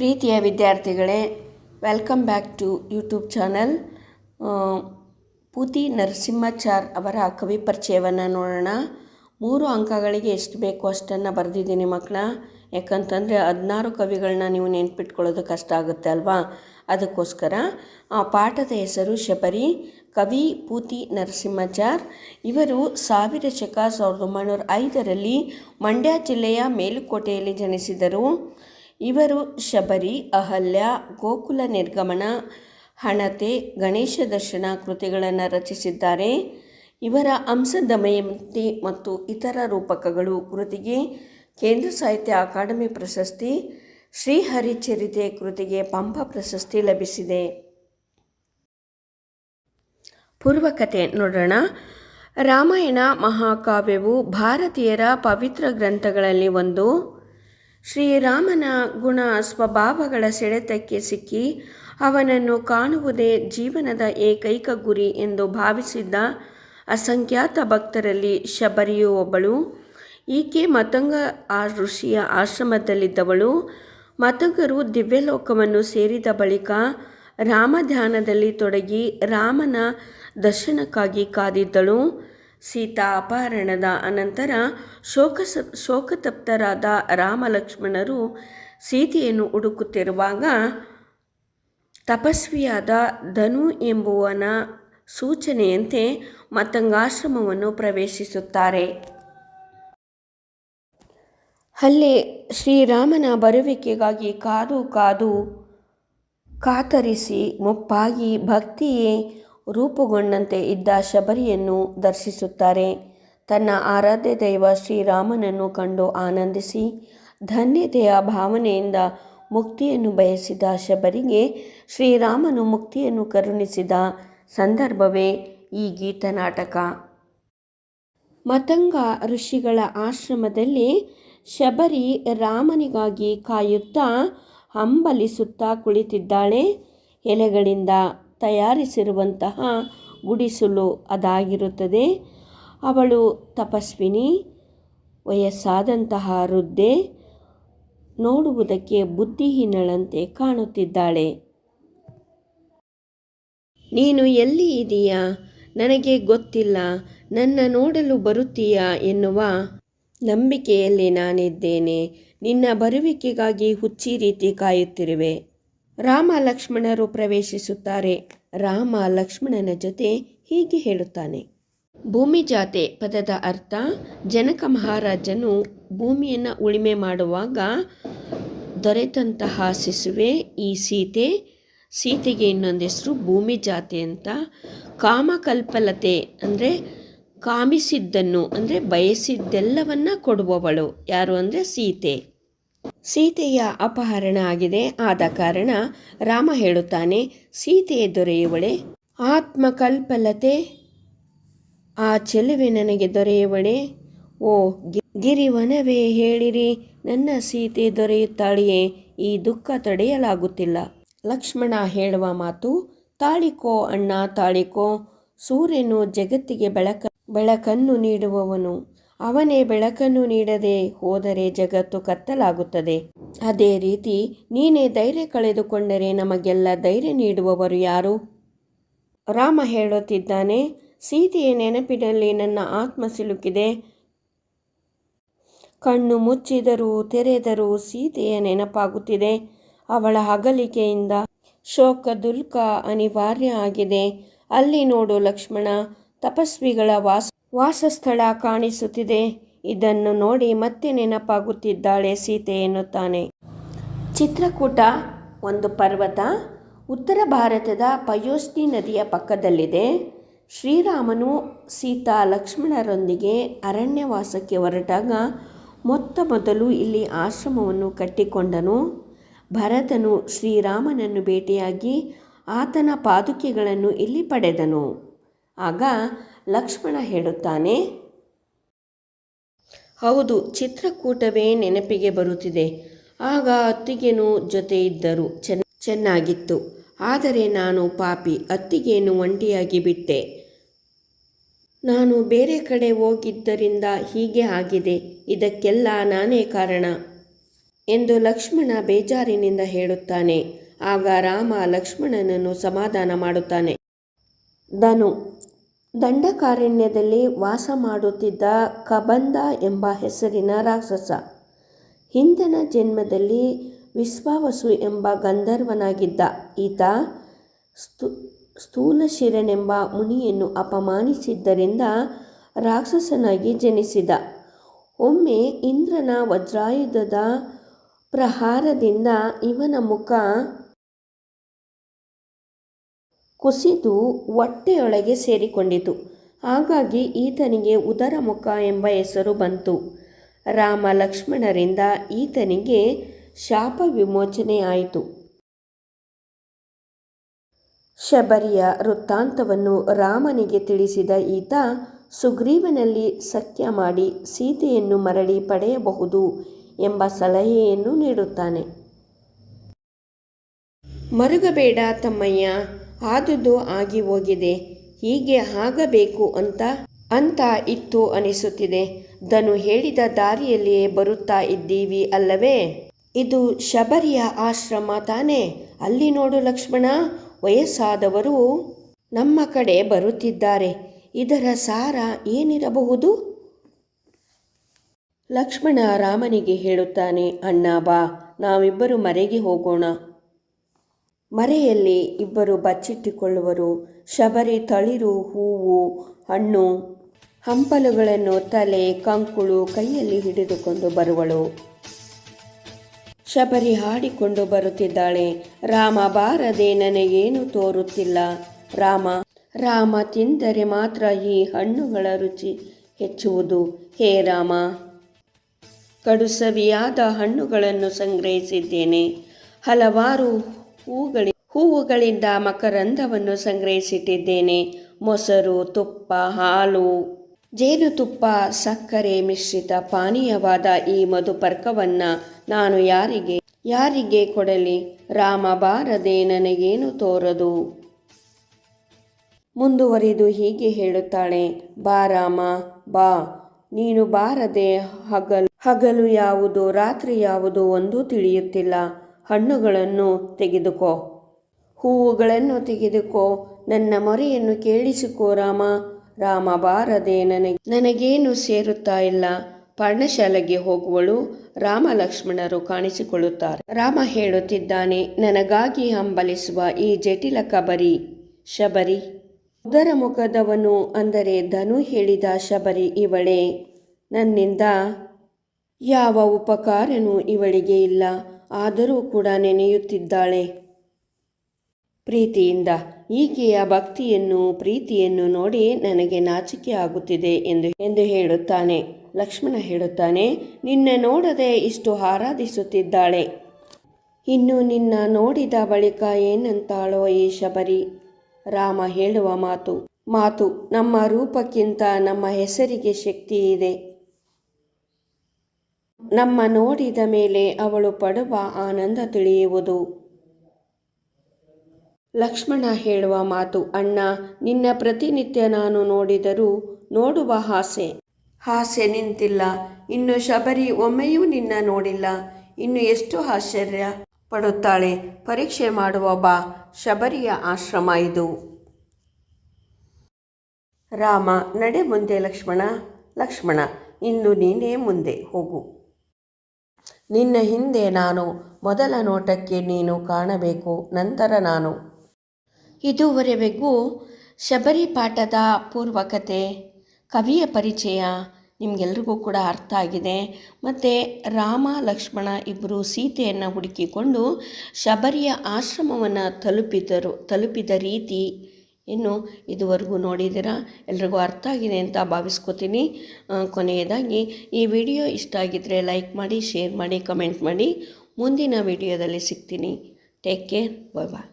ಪ್ರೀತಿಯ ವಿದ್ಯಾರ್ಥಿಗಳೇ welcome back to YouTube channel ಪೂತಿ Narasimhachar ಅವರ ಕವಿ ಪರಿಚಯವನ್ನು ನೋಡೋಣ. ಮೂರು ಅಂಕಗಳಿಗೆ ಎಷ್ಟು ಬೇಕು ಅಷ್ಟನ್ನು ಬರೆದಿದ್ದೀನಿ ಮಕ್ಕಳ. ಯಾಕಂತಂದರೆ ಹದಿನಾರು ಕವಿಗಳನ್ನ ನೀವು ನೆನ್ಪಿಟ್ಕೊಳ್ಳೋದು ಕಷ್ಟ ಆಗುತ್ತೆ ಅಲ್ವಾ? ಅದಕ್ಕೋಸ್ಕರ, ಆ, ಪಾಠದ ಹೆಸರು ಶಬರಿ, ಕವಿ ಪೂತಿ ನರಸಿಂಹಾಚಾರ್. ಇವರು ಸಾವಿರ ಶಕ, ಸಾವಿರದ ಒಂಬೈನೂರ ಐದರಲ್ಲಿ ಮಂಡ್ಯ ಜಿಲ್ಲೆಯ ಮೇಲುಕೋಟೆಯಲ್ಲಿ ಜನಿಸಿದರು. ಇವರು ಶಬರಿ, ಅಹಲ್ಯ, ಗೋಕುಲ ನಿರ್ಗಮನ, ಹಣತೆ, ಗಣೇಶ ದರ್ಶನ ಕೃತಿಗಳನ್ನು ರಚಿಸಿದ್ದಾರೆ. ಇವರ ಅಂಶದಮಯಂತಿ ಮತ್ತು ಇತರ ರೂಪಕಗಳು ಕೃತಿಗೆ ಕೇಂದ್ರ ಸಾಹಿತ್ಯ ಅಕಾಡೆಮಿ ಪ್ರಶಸ್ತಿ ಶ್ರೀಹರಿಚರಿತೆ ಕೃತಿಗೆ ಪಂಪ ಪ್ರಶಸ್ತಿ ಲಭಿಸಿದೆ. ಪೂರ್ವಕತೆ ನೋಡೋಣ. ರಾಮಾಯಣ ಮಹಾಕಾವ್ಯವು ಭಾರತೀಯರ ಪವಿತ್ರ ಗ್ರಂಥಗಳಲ್ಲಿ ಒಂದು. ಶ್ರೀರಾಮನ ಗುಣ ಸ್ವಭಾವಗಳ ಸೆಳೆತಕ್ಕೆ ಸಿಕ್ಕಿ ಅವನನ್ನು ಕಾಣುವುದೇ ಜೀವನದ ಏಕೈಕ ಗುರಿ ಎಂದು ಭಾವಿಸಿದ್ದ ಅಸಂಖ್ಯಾತ ಭಕ್ತರಲ್ಲಿ ಶಬರಿಯು ಒಬ್ಬಳು. ಈಕೆ ಮತಂಗ ಆ ಋಷಿಯ ಆಶ್ರಮದಲ್ಲಿದ್ದವಳು. ಮತಂಗರು ದಿವ್ಯಲೋಕವನ್ನು ಸೇರಿದ ಬಳಿಕ ರಾಮಧ್ಯಾನದಲ್ಲಿ ತೊಡಗಿ ರಾಮನ ದರ್ಶನಕ್ಕಾಗಿ ಕಾದಿದ್ದಳು. ಸೀತಾ ಅಪಹರಣದ ಅನಂತರ ಶೋಕ ಶೋಕತಪ್ತರಾದ ರಾಮ ಲಕ್ಷ್ಮಣರು ಸೀತೆಯನ್ನು ಹುಡುಕುತ್ತಿರುವಾಗ ತಪಸ್ವಿಯಾದ ಧನು ಎಂಬುವನ ಸೂಚನೆಯಂತೆ ಮತಂಗಾಶ್ರಮವನ್ನು ಪ್ರವೇಶಿಸುತ್ತಾರೆ. ಅಲ್ಲಿ ಶ್ರೀರಾಮನ ಬರುವಿಕೆಗಾಗಿ ಕಾದು ಕಾದು ಕಾತರಿಸಿ, ಮುಪ್ಪಾಗಿ ಭಕ್ತಿಯೇ ರೂಪುಗೊಂಡಂತೆ ಇದ್ದ ಶಬರಿಯನ್ನು ದರ್ಶಿಸುತ್ತಾರೆ. ತನ್ನ ಆರಾಧ್ಯ ದೈವ ಶ್ರೀರಾಮನನ್ನು ಕಂಡು ಆನಂದಿಸಿ, ಧನ್ಯತೆಯ ಭಾವನೆಯಿಂದ ಮುಕ್ತಿಯನ್ನು ಬಯಸಿದ ಶಬರಿಗೆ ಶ್ರೀರಾಮನು ಮುಕ್ತಿಯನ್ನು ಕರುಣಿಸಿದ ಸಂದರ್ಭವೇ ಈ ಗೀತನಾಟಕ ಮತಂಗ ಋಷಿಗಳ ಆಶ್ರಮದಲ್ಲಿ ಶಬರಿ ರಾಮನಿಗಾಗಿ ಕಾಯುತ್ತಾ ಹಂಬಲಿಸುತ್ತಾ ಕುಳಿತಿದ್ದಾಳೆ ಎಲೆಗಳಿಂದ. ತಯಾರಿಸಿರುವಂತಹ ಗುಡಿಸಲು ಅದಾಗಿರುತ್ತದೆ. ಅವಳು ತಪಸ್ವಿನಿ, ವಯಸ್ಸಾದಂತಹ ವೃದ್ಧೆ, ನೋಡುವುದಕ್ಕೆ ಬುದ್ಧಿಹೀನಳಂತೆ ಕಾಣುತ್ತಿದ್ದಾಳೆ. ನೀನು ಎಲ್ಲಿ ಇದೀಯಾ? ನನಗೆ ಗೊತ್ತಿಲ್ಲ. ನನ್ನ ನೋಡಲು ಬರುತ್ತೀಯಾ ಎನ್ನುವ ನಂಬಿಕೆಯಲ್ಲಿ ನಾನಿದ್ದೇನೆ. ನಿನ್ನ ಬರುವಿಕೆಗಾಗಿ ಹುಚ್ಚಿ ರೀತಿ ಕಾಯುತ್ತಿರುವೆ. ರಾಮ ಲಕ್ಷ್ಮಣರು ಪ್ರವೇಶಿಸುತ್ತಾರೆ. ರಾಮ ಲಕ್ಷ್ಮಣನ ಜೊತೆ ಹೀಗೆ ಹೇಳುತ್ತಾನೆ. ಭೂಮಿ ಜಾತೆ ಪದದ ಅರ್ಥ, ಜನಕ ಮಹಾರಾಜನು ಭೂಮಿಯನ್ನು ಉಳಿಮೆ ಮಾಡುವಾಗ ದೊರೆತಂತಹ ಸಿಸುವೆ ಈ ಸೀತೆ. ಸೀತೆಗೆ ಇನ್ನೊಂದು ಹೆಸರು ಭೂಮಿ ಜಾತೆ ಅಂತ. ಕಾಮಕಲ್ಪಲತೆ ಅಂದರೆ ಕಾಮಿಸಿದ್ದನ್ನು ಅಂದರೆ ಬಯಸಿದ್ದೆಲ್ಲವನ್ನ ಕೊಡುವವಳು. ಯಾರು ಅಂದರೆ ಸೀತೆ. ಸೀತೆಯ ಅಪಹರಣ ಆಗಿದೆ. ಆದ ಕಾರಣ ರಾಮ ಹೇಳುತ್ತಾನೆ, ಸೀತೆ ದೊರೆಯುವಳೆ, ಆತ್ಮಕಲ್ಪಲತೆ ಆ ಚೆಲುವೆ ನನಗೆ ದೊರೆಯುವಳೆ. ಓ ಗಿರಿವನವೇ ಹೇಳಿರಿ, ನನ್ನ ಸೀತೆ ದೊರೆಯುತ್ತಾಳೆಯೇ, ಈ ದುಃಖ ತಡೆಯಲಾಗುತ್ತಿಲ್ಲ. ಲಕ್ಷ್ಮಣ ಹೇಳುವ ಮಾತು, ತಾಳಿಕೋ ಅಣ್ಣ, ತಾಳಿಕೋ, ಸೂರ್ಯನು ಜಗತ್ತಿಗೆ ಬೆಳಕ, ಬೆಳಕನ್ನು ನೀಡುವವನು. ಅವನೇ ಬೆಳಕನ್ನು ನೀಡದೆ ಹೋದರೆ ಜಗತ್ತು ಕತ್ತಲಾಗುತ್ತದೆ. ಅದೇ ರೀತಿ ನೀನೇ ಧೈರ್ಯ ಕಳೆದುಕೊಂಡರೆ ನಮಗೆಲ್ಲ ಧೈರ್ಯ ನೀಡುವವರು ಯಾರು? ರಾಮ ಹೇಳುತ್ತಿದ್ದಾನೆ, ಸೀತೆಯ ನೆನಪಿನಲ್ಲಿ ನನ್ನ ಆತ್ಮ ಸಿಲುಕಿದೆ. ಕಣ್ಣು ಮುಚ್ಚಿದರೂ ತೆರೆದರೂ ಸೀತೆಯ ನೆನಪಾಗುತ್ತಿದೆ. ಅವಳ ಅಗಲಿಕೆಯಿಂದ ಶೋಕ ದುಲ್ಕ ಅನಿವಾರ್ಯ ಆಗಿದೆ. ಅಲ್ಲಿ ನೋಡು ಲಕ್ಷ್ಮಣ, ತಪಸ್ವಿಗಳ ವಾಸ ವಾಸಸ್ಥಳ ಕಾಣಿಸುತ್ತಿದೆ. ಇದನ್ನು ನೋಡಿ ಮತ್ತೆ ನೆನಪಾಗುತ್ತಿದ್ದಾಳೆ ಸೀತೆ ಎನ್ನುತ್ತಾನೆ. ಚಿತ್ರಕೂಟ, ಒಂದು ಪರ್ವತ, ಉತ್ತರ ಭಾರತದ ಪಯೋಸ್ನಿ ನದಿಯ ಪಕ್ಕದಲ್ಲಿದೆ. ಶ್ರೀರಾಮನು ಸೀತಾ ಲಕ್ಷ್ಮಣರೊಂದಿಗೆ ಅರಣ್ಯವಾಸಕ್ಕೆ ಹೊರಟಾಗ ಮೊತ್ತ ಮೊದಲು ಇಲ್ಲಿ ಆಶ್ರಮವನ್ನು ಕಟ್ಟಿಕೊಂಡನು. ಭರತನು ಶ್ರೀರಾಮನನ್ನು ಭೇಟಿಯಾಗಿ ಆತನ ಪಾದುಕೆಗಳನ್ನು ಇಲ್ಲಿ ಪಡೆದನು. ಆಗ ಲಕ್ಷ್ಮಣ ಹೇಳುತ್ತಾನೆ. ಹೌದು, ಚಿತ್ರಕೂಟವೇ ನೆನಪಿಗೆ ಬರುತ್ತಿದೆ. ಆಗ ಅತ್ತಿಗೆನೂ ಜೊತೆ ಇದ್ದರು. ಚೆನ್ನ, ಚೆನ್ನಾಗಿತ್ತು. ಆದರೆ ನಾನು ಪಾಪಿ, ಅತ್ತಿಗೆಯನ್ನು ಒಂಟಿಯಾಗಿ ಬಿಟ್ಟೆ. ನಾನು ಬೇರೆ ಕಡೆ ಹೋಗಿದ್ದರಿಂದ ಹೀಗೆ ಆಗಿದೆ. ಇದಕ್ಕೆಲ್ಲ ನಾನೇ ಕಾರಣ ಎಂದು ಲಕ್ಷ್ಮಣ ಬೇಜಾರಿನಿಂದ ಹೇಳುತ್ತಾನೆ. ಆಗ ರಾಮ ಲಕ್ಷ್ಮಣನನ್ನು ಸಮಾಧಾನ ಮಾಡುತ್ತಾನೆ. ಧನು ದಂಡಕಾರಣ್ಯದಲ್ಲಿ ವಾಸ ಮಾಡುತ್ತಿದ್ದ ಕಬಂದ ಎಂಬ ಹೆಸರಿನ ರಾಕ್ಷಸ. ಹಿಂದಿನ ಜನ್ಮದಲ್ಲಿ ವಿಶ್ವಾವಸು ಎಂಬ ಗಂಧರ್ವನಾಗಿದ್ದ ಈತ ಸ್ತು, ಸ್ಥೂಲಶಿರನೆಂಬ ಮುನಿಯನ್ನು ಅಪಮಾನಿಸಿದ್ದರಿಂದ ರಾಕ್ಷಸನಾಗಿ ಜನಿಸಿದ. ಒಮ್ಮೆ ಇಂದ್ರನ ವಜ್ರಾಯುಧದ ಪ್ರಹಾರದಿಂದ ಇವನ ಮುಖ ಕುಸಿದು ಹೊಟ್ಟೆಯೊಳಗೆ ಸೇರಿಕೊಂಡಿತು. ಹಾಗಾಗಿ ಈತನಿಗೆ ಉದರಮುಖ ಎಂಬ ಹೆಸರು ಬಂತು. ರಾಮ ಲಕ್ಷ್ಮಣರಿಂದ ಈತನಿಗೆ ಶಾಪ ವಿಮೋಚನೆ ಆಯಿತು. ಶಬರಿಯ ವೃತ್ತಾಂತವನ್ನು ರಾಮನಿಗೆ ತಿಳಿಸಿದ ಈತ, ಸುಗ್ರೀವನಲ್ಲಿ ಸಖ್ಯ ಮಾಡಿ ಸೀತೆಯನ್ನು ಮರಳಿ ಪಡೆಯಬಹುದು ಎಂಬ ಸಲಹೆಯನ್ನು ನೀಡುತ್ತಾನೆ. ಮರುಗಬೇಡ ತಮ್ಮಯ್ಯ ಆದುದು ಆಗಿ ಹೋಗಿದೆ. ಹೀಗೆ ಆಗಬೇಕು ಅಂತ ಅಂತ ಇತ್ತು ಅನಿಸುತ್ತಿದೆ. ಧನು ಹೇಳಿದ ದಾರಿಯಲ್ಲಿಯೇ ಬರುತ್ತಾ ಇದ್ದೀವಿ ಅಲ್ಲವೇ? ಇದು ಶಬರಿಯ ಆಶ್ರಮ ತಾನೇ? ಅಲ್ಲಿ ನೋಡು ಲಕ್ಷ್ಮಣ, ವಯಸ್ಸಾದವರು ನಮ್ಮ ಕಡೆ ಬರುತ್ತಿದ್ದಾರೆ. ಇದರ ಸಾರ ಏನಿರಬಹುದು? ಲಕ್ಷ್ಮಣ ರಾಮನಿಗೆ ಹೇಳುತ್ತಾನೆ, ಅಣ್ಣ ಬಾ, ನಾವಿಬ್ಬರು ಮರೆಗೆ ಹೋಗೋಣ. ಮರೆಯಲ್ಲಿ ಇಬ್ಬರು ಬಚ್ಚಿಟ್ಟುಕೊಳ್ಳುವರು. ಶಬರಿ ತಳಿರು, ಹೂವು, ಹಣ್ಣು, ಹಂಪಲುಗಳನ್ನು ತಲೆ, ಕಂಕುಳು ಕೈಯಲ್ಲಿ ಹಿಡಿದುಕೊಂಡು ಬರುವಳು. ಶಬರಿ ಹಾಡಿಕೊಂಡು ಬರುತ್ತಿದ್ದಾಳೆ. ರಾಮ, ಬಾರದೆ ನನಗೇನು ತೋರುತ್ತಿಲ್ಲ. ರಾಮ ರಾಮ, ತಿಂದರೆ ಮಾತ್ರ ಈ ಹಣ್ಣುಗಳ ರುಚಿ ಹೆಚ್ಚುವುದು. ಹೇ ರಾಮ, ಕಡುಸವಿಯಾದ ಹಣ್ಣುಗಳನ್ನು ಸಂಗ್ರಹಿಸಿದ್ದೇನೆ. ಹಲವಾರು ಹೂಗಳಿ ಹೂವುಗಳಿಂದ ಮಕರಂದವನ್ನು ಸಂಗ್ರಹಿಸಿಟ್ಟಿದ್ದೇನೆ. ಮೊಸರು, ತುಪ್ಪ, ಹಾಲು. ಜೇನುತುಪ್ಪ, ಸಕ್ಕರೆ, ಮಿಶ್ರಿತ ಪಾನೀಯವಾದ ಈ ಮಧುಪರ್ಕವನ್ನು ನಾನು ಯಾರಿಗೆ ಯಾರಿಗೆ ಕೊಡಲಿ? ರಾಮ ಬಾರದೆ ನನಗೇನು ತೋರದು? ಮುಂದುವರಿದು ಹೀಗೆ ಹೇಳುತ್ತಾಳೆ, ಬಾ ರಾಮ, ಬಾ. ನೀನು ಬಾರದೆ ಹಗಲು ಹಗಲು ಯಾವುದು, ರಾತ್ರಿ ಯಾವುದು ಒಂದೂ ತಿಳಿಯುತ್ತಿಲ್ಲ. ಹಣ್ಣುಗಳನ್ನು ತೆಗೆದುಕೋ. ಹೂವುಗಳನ್ನು ತೆಗೆದುಕೋ. ನನ್ನ ಮೊರೆಯನ್ನು ಕೇಳಿಸಿಕೋ ರಾಮ. ರಾಮ ಬಾರದೆ ನನಗೆ, ನನಗೇನು ಸೇರುತ್ತಾ ಇಲ್ಲ. ಪರ್ಣಶಾಲೆಗೆ ಹೋಗುವಳು ರಾಮ ಲಕ್ಷ್ಮಣರು ಕಾಣಿಸಿಕೊಳ್ಳುತ್ತಾರೆ. ರಾಮ ಹೇಳುತ್ತಿದ್ದಾನೆ, ನನಗಾಗಿ ಹಂಬಲಿಸುವ ಈ ಜಟಿಲ ಕಬರಿ ಶಬರಿ. ಉದರ ಮುಖದವನು ಅಂದರೆ ಧನು ಹೇಳಿದ ಶಬರಿ ಇವಳೇ. ನನ್ನಿಂದ ಯಾವ ಉಪಕಾರನೂ ಇವಳಿಗೆ ಇಲ್ಲ. ಆದರೂ ಕೂಡ ನೆನೆಯುತ್ತಿದ್ದಾಳೆ. ಪ್ರೀತಿಯಿಂದ ಈಕೆಯ ಭಕ್ತಿಯನ್ನು, ಪ್ರೀತಿಯನ್ನು ನೋಡಿ ನನಗೆ ನಾಚಿಕೆ ಆಗುತ್ತಿದೆ ಎಂದು ಎಂದು ಹೇಳುತ್ತಾನೆ. ಲಕ್ಷ್ಮಣ ಹೇಳುತ್ತಾನೆ, ನಿನ್ನ ನೋಡದೆ ಇಷ್ಟು ಆರಾಧಿಸುತ್ತಿದ್ದಾಳೆ. ಇನ್ನು ನಿನ್ನ ನೋಡಿದ ಬಳಿಕ ಏನಂತಾಳೋ ಈ ಶಬರಿ? ರಾಮ ಹೇಳುವ ಮಾತು ಮಾತು ನಮ್ಮ ರೂಪಕ್ಕಿಂತ ನಮ್ಮ ಹೆಸರಿಗೆ ಶಕ್ತಿ ಇದೆ. ನಮ್ಮ ನೋಡಿದ ಮೇಲೆ ಅವಳು ಪಡುವ ಆನಂದ ತಿಳಿಯುವುದು. ಲಕ್ಷ್ಮಣ ಹೇಳುವ ಮಾತು, ಅಣ್ಣ, ನಿನ್ನ ಪ್ರತಿನಿತ್ಯ ನಾನು ನೋಡಿದರೂ ನೋಡುವ ಹಾಸೆ ಹಾಸೆ ನಿಂತಿಲ್ಲ. ಇನ್ನು ಶಬರಿ ಒಮ್ಮೆಯೂ ನಿನ್ನ ನೋಡಿಲ್ಲ. ಇನ್ನು ಎಷ್ಟು ಆಶ್ಚರ್ಯ ಪಡುತ್ತಾಳೆ. ಪರೀಕ್ಷೆ ಮಾಡುವ ಬಾ. ಶಬರಿಯ ಆಶ್ರಮ ಇದು. ರಾಮ, ನಡೆ ಮುಂದೆ ಲಕ್ಷ್ಮಣ. ಲಕ್ಷ್ಮಣ, ಇನ್ನು ನೀನೇ ಮುಂದೆ ಹೋಗು. ನಿನ್ನ ಹಿಂದೆ ನಾನು, ಮೊದಲ ನೋಟಕ್ಕೆ ನೀನು ಕಾಣಬೇಕು, ನಂತರ ನಾನು. ಇದುವರೆಗೂ ಶಬರಿ ಪಾಠದ ಪೂರ್ವಕತೆ, ಕವಿಯ ಪರಿಚಯ ನಿಮಗೆಲ್ರಿಗೂ ಕೂಡ ಅರ್ಥ ಆಗಿದೆ. ಮತ್ತು ರಾಮ, ಲಕ್ಷ್ಮಣ ಇಬ್ಬರು ಸೀತೆಯನ್ನು ಹುಡುಕಿಕೊಂಡು ಶಬರಿಯ ಆಶ್ರಮವನ್ನು ತಲುಪಿದರು, ತಲುಪಿದ ರೀತಿ ಇನ್ನು ಇದುವರೆಗೂ ನೋಡಿದ್ದೀರಾ? ಎಲ್ರಿಗೂ ಅರ್ಥ ಆಗಿದೆ ಅಂತ ಭಾವಿಸ್ಕೋತೀನಿ. ಕೊನೆಯದಾಗಿ, ಈ ವಿಡಿಯೋ ಇಷ್ಟ ಆಗಿದ್ದರೆ ಲೈಕ್ ಮಾಡಿ, ಶೇರ್ ಮಾಡಿ, ಕಮೆಂಟ್ ಮಾಡಿ. ಮುಂದಿನ ವಿಡಿಯೋದಲ್ಲಿ ಸಿಗ್ತೀನಿ. Take care bye bye.